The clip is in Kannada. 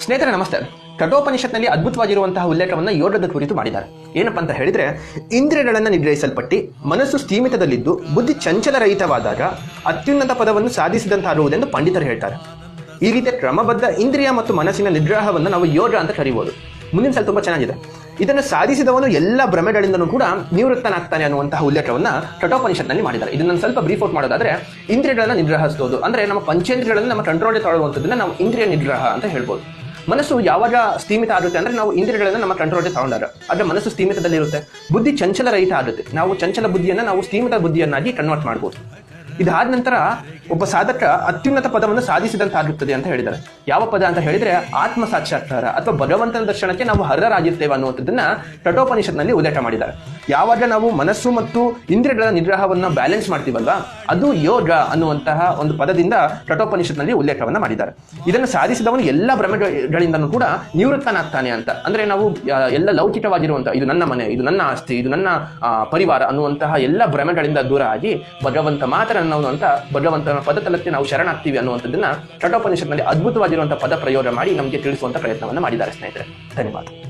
ಸ್ನೇಹಿತರೆ, ನಮಸ್ತೆ. ಕಠೋಪನಿಷತ್ನಲ್ಲಿ ಅದ್ಭುತವಾಗಿರುವಂತಹ ಉಲ್ಲೇಖವನ್ನು ಯೋಗದ ಕುರಿತು ಮಾಡಿದ್ದಾರೆ. ಏನಪ್ಪಾ ಅಂತ ಹೇಳಿದ್ರೆ, ಇಂದ್ರಿಯಗಳನ್ನು ನಿಗ್ರಹಿಸಲ್ಪಟ್ಟು, ಮನಸ್ಸು ಸ್ಥೀಮಿತದಲ್ಲಿದ್ದು ಬುದ್ಧಿ ಚಂಚಲರಹಿತವಾದಾಗ ಅತ್ಯುನ್ನತ ಪದವನ್ನು ಸಾಧಿಸಿದಂತಾಗುವುದೆಂದು ಪಂಡಿತರು ಹೇಳ್ತಾರೆ. ಈ ರೀತಿಯ ಕ್ರಮಬದ್ಧ ಇಂದ್ರಿಯ ಮತ್ತು ಮನಸ್ಸಿನ ನಿಗ್ರಹವನ್ನು ನಾವು ಯೋಗ ಅಂತ ಕರೀಬಹುದು ಮುಂದಿನ ಸಲ ತುಂಬಾ ಚೆನ್ನಾಗಿದೆ. ಇದನ್ನು ಸಾಧಿಸಿದವನು ಎಲ್ಲ ಭ್ರಮೆಗಳಿಂದನೂ ಕೂಡ ನಿವೃತ್ತನಾಗ್ತಾನೆ ಅನ್ನುವಂತಹ ಉಲ್ಲೇಖವನ್ನು ಕಠೋಪನಿಷತ್ನಲ್ಲಿ ಮಾಡಿದ್ದಾರೆ. ಇದನ್ನು ಸ್ವಲ್ಪ ಬ್ರೀಫ್ ಔಟ್ ಮಾಡೋದಾದ್ರೆ, ಇಂದ್ರಿಯಗಳನ್ನು ನಿಗ್ರಹಿಸೋದು. ಅಂದ್ರೆ ನಮ್ಮ ಪಂಚೇಂದ್ರಿಯಗಳನ್ನು ನಮ್ಮ ಕಂಟ್ರೋಲ್ಗೆ ತಗೊಳ್ಳುವಂಥದ್ದನ್ನ ನಾವು ಇಂದ್ರಿಯ ನಿಗ್ರಹ ಅಂತ ಹೇಳ್ಬೋದು. ಮನಸ್ಸು ಯಾವಾಗ ಸ್ಥೀಮಿತ ಆಗುತ್ತೆ ಅಂದ್ರೆ ನಾವು ಇಂದ್ರಿಯಗಳನ್ನ ನಮ್ಮ ಕಂಟ್ರೋಲ್ಗೆ ತಗೊಂಡಾರ ಆದ್ರೆ ಮನಸ್ಸು ಸ್ಥೀಮಿತದಲ್ಲಿರುತ್ತೆ ಬುದ್ಧಿ ಚಂಚಲ ರಹಿತ ಆಗುತ್ತೆ. ನಾವು ಚಂಚಲ ಬುದ್ಧಿಯನ್ನ ನಾವು ಸ್ಥೀಮಿತ ಬುದ್ಧಿಯನ್ನಾಗಿ ಕನ್ವರ್ಟ್ ಮಾಡ್ಬೋದು. ಇದಾದ ನಂತರ ಒಬ್ಬ ಸಾಧಕ ಅತ್ಯುನ್ನತ ಪದವನ್ನು ಸಾಧಿಸಿದಂತಾಗುತ್ತದೆ ಅಂತ ಹೇಳಿದ್ದಾರೆ. ಯಾವ ಪದ ಅಂತ ಹೇಳಿದ್ರೆ ಆತ್ಮ ಸಾಕ್ಷಾತ್ಕಾರ ಅಥವಾ ಭಗವಂತನ ದರ್ಶನಕ್ಕೆ ನಾವು ಹರರಾಗಿರ್ತೇವೆ ಅನ್ನುವಂಥದ್ದನ್ನ ಕಠೋಪನಿಷತ್ನಲ್ಲಿ ಉಲ್ಲೇಖ ಮಾಡಿದ್ದಾರೆ. ಯಾವಾಗ ನಾವು ಮನಸ್ಸು ಮತ್ತು ಇಂದ್ರಿಯಗಳ ನಿಗ್ರಹವನ್ನು ಬ್ಯಾಲೆನ್ಸ್ ಮಾಡ್ತೀವಲ್ವಾ? ಅದು ಯೋಗ ಅನ್ನುವಂತಹ ಒಂದು ಪದದಿಂದ ಕಠೋಪನಿಷತ್ನಲ್ಲಿ ಉಲ್ಲೇಖವನ್ನು ಮಾಡಿದ್ದಾರೆ. ಇದನ್ನು ಸಾಧಿಸಿದವನು ಎಲ್ಲ ಭ್ರಮೆಗಳಿಂದನೂ ಕೂಡ ನಿವೃತ್ತನಾಗ್ತಾನೆ ಅಂತ. ಅಂದ್ರೆ ನಾವು ಎಲ್ಲ ಲೌಕಿಕವಾಗಿರುವಂತಹ ಇದು ನನ್ನ ಮನೆ, ಇದು ನನ್ನ ಆಸ್ತಿ, ಇದು ನನ್ನ ಪರಿವಾರ ಅನ್ನುವಂತಹ ಎಲ್ಲ ಭ್ರಮೆಗಳಿಂದ ದೂರ ಆಗಿ ಭಗವಂತ ಮಾತ್ರ ಅನ್ನೋನು ಅಂತ ಭಗವಂತನ ಪದತಲಕ್ಕೆ ನಾವು ಶರಣಾಗ್ತೀವಿ ಅನ್ನುವಂಥದ್ದನ್ನ ಕಠೋಪನಿಷತ್ನಲ್ಲಿ ಅದ್ಭುತವಾಗಿರುವಂತಹ ಪದ ಪ್ರಯೋಗ ಮಾಡಿ ನಮಗೆ ತಿಳಿಸುವಂತ ಪ್ರಯತ್ನವನ್ನು ಮಾಡಿದ್ದಾರೆ ಸ್ನೇಹಿತರೆ. ಧನ್ಯವಾದ.